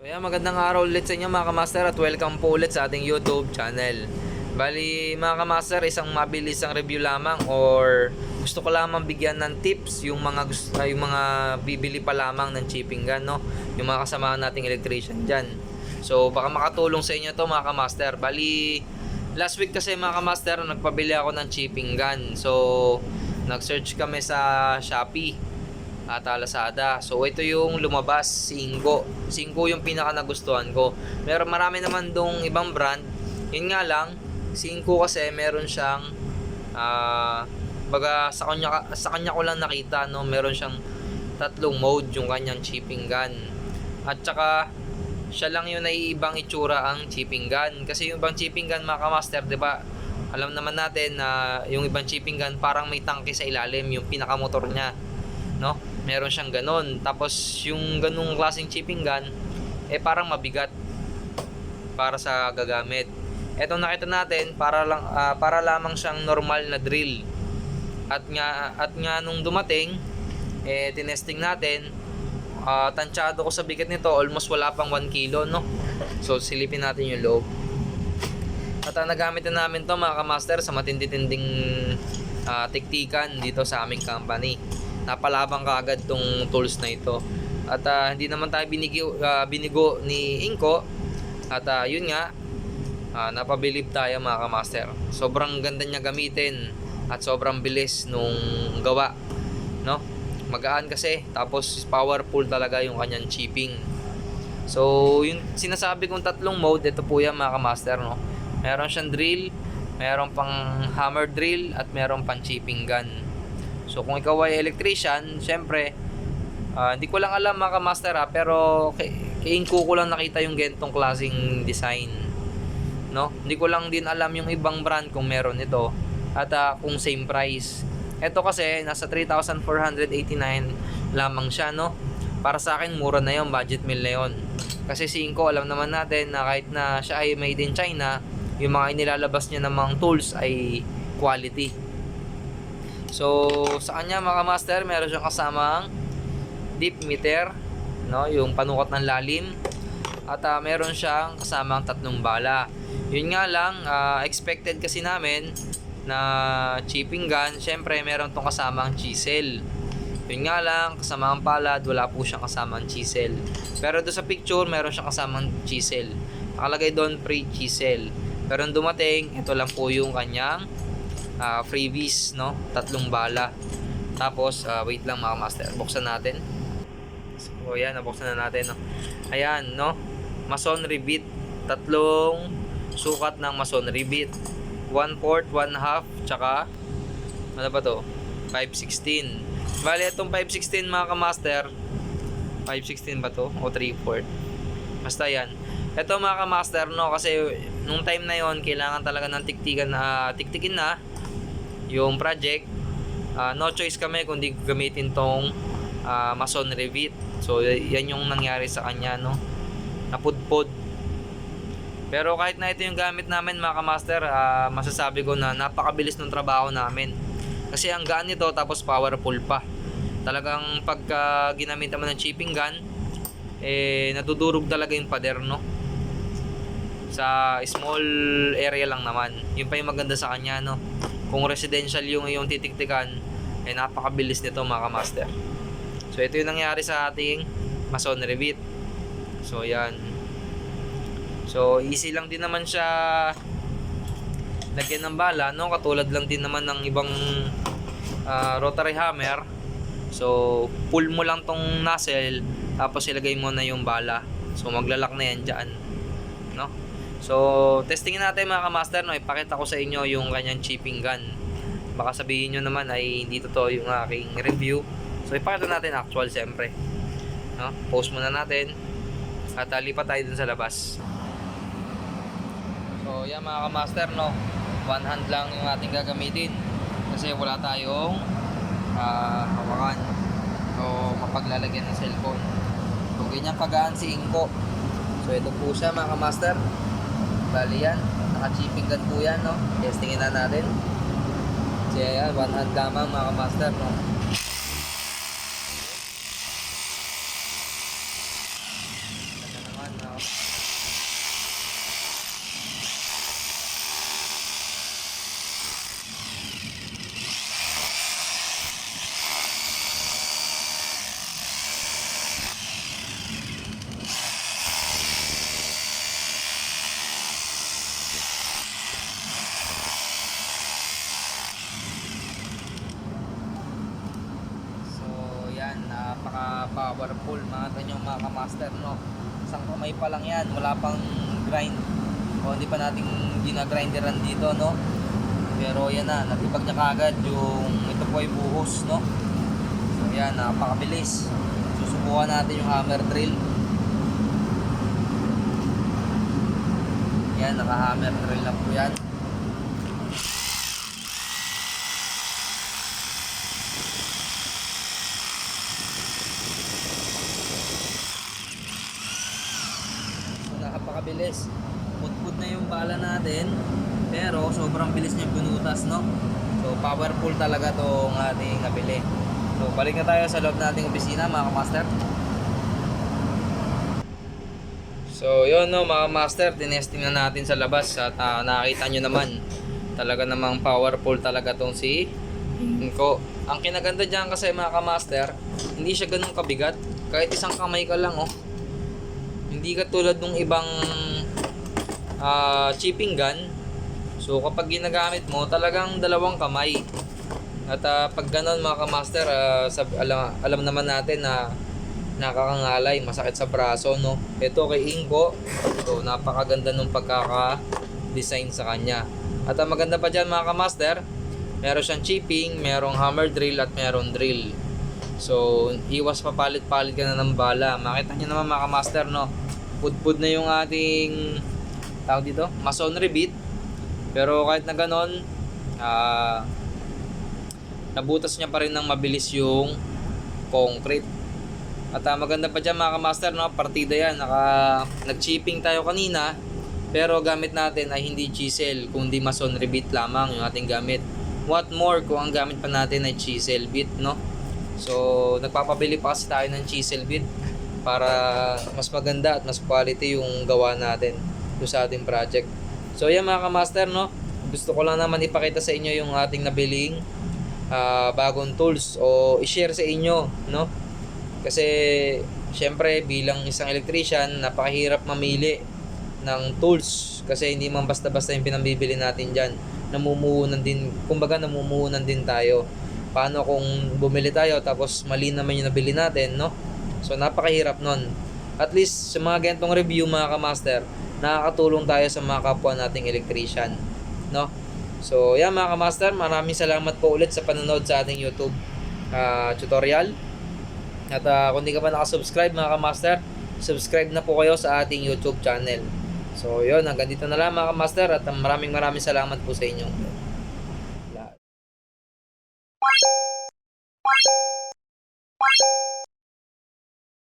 So yan, magandang araw ulit sa inyo mga kamaster at welcome po ulit sa ating YouTube channel. Bali mga kamaster, isang mabilisang review lamang or gusto ko lamang bigyan ng tips yung mga gusto, ah, yung mga bibili pa lamang ng chipping gun, no? Yung mga kasamahan nating electrician diyan. So baka makatulong sa inyo to mga kamaster. Bali last week kasi mga kamaster, nagpabili ako ng chipping gun. So nag-search kami sa Shopee at ah, Lazada. So ito yung lumabas, Singgo. Singgo yung pinaka nagustuhan ko. Meron marami naman dong ibang brand. Yun nga lang, Singgo kasi meron siyang ah baga sa kanya sa kanya ko lang nakita no, meron siyang tatlong mode yung kanyang chipping gun. At saka siya lang yung naiibang itsura ang chipping gun. Kasi yung ibang chipping gun mga kamaster, 'di ba? Alam naman natin na yung ibang chipping gun parang may tangke sa ilalim, yung pinakamotor niya no? Meron siyang ganon. Tapos yung ganung klaseng chipping gun eh parang mabigat para sa gagamit. Ito nakita natin para lang ah, para lamang siyang normal na drill. At nga at nga nung dumating eh tinesting natin ah, tansyado ko sa bigat nito almost wala pang 1 kilo no. So silipin natin yung loob. At ang nagamit na namin to mga kamaster sa matindi-tinding ah, tiktikan dito sa aming company napalabang kaagad tong tools na ito. At ah, hindi naman tayo binigo, ah, binigo ni Inko. At ah, yun nga, ah, napabilib tayo mga kamaster. Sobrang ganda niya gamitin at sobrang bilis nung gawa. No? Magaan kasi, tapos powerful talaga yung kanyang chipping. So, yung sinasabi kong tatlong mode, ito po yan mga kamaster. No? Meron siyang drill, meron pang hammer drill, at meron pang chipping gun. So kung ikaw ay electrician, syempre, ah, hindi ko lang alam mga master ha, pero kay, Inko ko lang nakita yung gentong klaseng design. No? Hindi ko lang din alam yung ibang brand kung meron ito at ah, kung same price. Ito kasi nasa 3,489 lamang siya, no? Para sa akin mura na 'yon, budget meal na 'yon. Kasi si Inko, alam naman natin na kahit na siya ay made in China, yung mga inilalabas niya namang tools ay quality. So, sa kanya mga master, meron siyang kasamang deep meter, no, yung panukat ng lalim. At ah, meron siyang kasamang tatlong bala. Yun nga lang, ah, expected kasi namin na chipping gun, syempre meron tong kasamang chisel. Yun nga lang, kasamang palad, wala po siyang kasamang chisel. Pero doon sa picture, meron siyang kasamang chisel. Nakalagay doon pre-chisel. Pero dumating, ito lang po yung kanyang ah, freebies, no? Tatlong bala. Tapos, ah, wait lang mga master. Buksan natin. So, yan. Nabuksan na natin, no? Ayan, no? Mason Rebit. Tatlong sukat ng Mason Rebit. 1 fourth, 1 half, tsaka ano ba to? 516. Bali, itong 516 mga kamaster, 516 ba to? O 3 fourth? Basta yan. Ito mga kamaster, no? Kasi nung time na yon kailangan talaga ng tiktikan na tiktikin na yung project. Ah, no choice kami kundi gamitin tong ah, Mason Revit. So, yan yung nangyari sa kanya, no? Napudpod. Pero kahit na ito yung gamit namin mga kamaster, ah, masasabi ko na napakabilis ng trabaho namin. Kasi ang gaan nito tapos powerful pa. Talagang pagka ginamit naman ng chipping gun, eh nadudurog talaga yung pader no. Sa small area lang naman. Yun pa yung maganda sa kanya no. Kung residential yung yung titiktikan, eh napakabilis nito mga kamaster. So ito yung nangyari sa ating Mason Revit. So yan. So easy lang din naman siya lagyan ng bala, no? Katulad lang din naman ng ibang ah, rotary hammer. So pull mo lang tong nozzle tapos ilagay mo na yung bala. So maglalak na yan diyan, no? So testingin natin mga kamaster, no? Ipakita ko sa inyo yung kanyang chipping gun. Baka sabihin nyo naman ay hindi totoo yung aking review. So ipakita natin actual siyempre. No? Post muna natin at uh, lipat tayo dun sa labas. So yan mga kamaster no, one hand lang yung ating gagamitin kasi wala tayong ah, hawakan o mapaglalagyan ng cellphone. So ganyan kagaan si Inko. So ito po siya mga kamaster. Bali yan, naka-chipping gun po yan no. Testingin na natin. So yan, one hand lamang mga kamaster no. Ganda naman. Napaka-powerful mga tanyo mga kamaster, no? Isang kamay pa lang yan, wala pang grind. O hindi pa natin ginagrinderan dito, no? Pero yan na, natipag niya kagad yung ito po ay buhos, no? So yan, napakabilis. Susubukan natin yung hammer drill. Yan, naka-hammer drill na po yan. So, napakabilis. Putput na yung bala natin. Pero sobrang bilis niya bunutas, no? So powerful talaga tong ating nabili. So balik na tayo sa loob nating opisina, mga master. So yun no mga master, tinesting na natin sa labas at ah, nakita nyo naman talaga namang powerful talaga tong si ko. Ang kinaganda dyan kasi mga kamaster, hindi siya ganun kabigat. Kahit isang kamay ka lang oh. Hindi katulad nung ibang ah, chipping gun. So kapag ginagamit mo, talagang dalawang kamay. At ah, pag ganun mga kamaster, ah, sab- alam, alam naman natin na nakakangalay, masakit sa braso, no? Ito kay Ingo, so napakaganda nung pagkaka-design sa kanya. At ang maganda pa dyan mga kamaster, meron siyang chipping, merong hammer drill at meron drill. So, iwas papalit-palit ka na ng bala. Makita niyo naman mga kamaster, no? Pudpud na yung ating tawag dito, masonry bit. Pero kahit na ganon, ah nabutas niya pa rin ng mabilis yung concrete. At ah, maganda pa dyan mga kamaster, no? partida yan. Naka, nag-chipping tayo kanina, pero gamit natin ay hindi chisel, kundi masonry bit lamang yung ating gamit. What more kung ang gamit pa natin ay chisel bit, no? So, nagpapabili pa kasi tayo ng chisel bit para mas maganda at mas quality yung gawa natin sa ating project. So, yan mga kamaster, no? Gusto ko lang naman ipakita sa inyo yung ating nabiling ah, bagong tools o i-share sa inyo, no? Kasi syempre bilang isang electrician, napakahirap mamili ng tools kasi hindi man basta-basta yung pinambibili natin diyan. Namumuhunan din, kumbaga namumuhunan din tayo. Paano kung bumili tayo tapos mali naman yung nabili natin, no? So napakahirap nun. At least sa mga ganitong review mga kamaster, nakakatulong tayo sa mga kapwa nating electrician, no? So, yan mga kamaster, maraming salamat po ulit sa panonood sa ating YouTube ah, tutorial. At ah, kung di ka pa nakasubscribe mga kamaster, subscribe na po kayo sa ating YouTube channel. So, yun, hanggang dito na lang mga kamaster at maraming maraming salamat po sa inyo.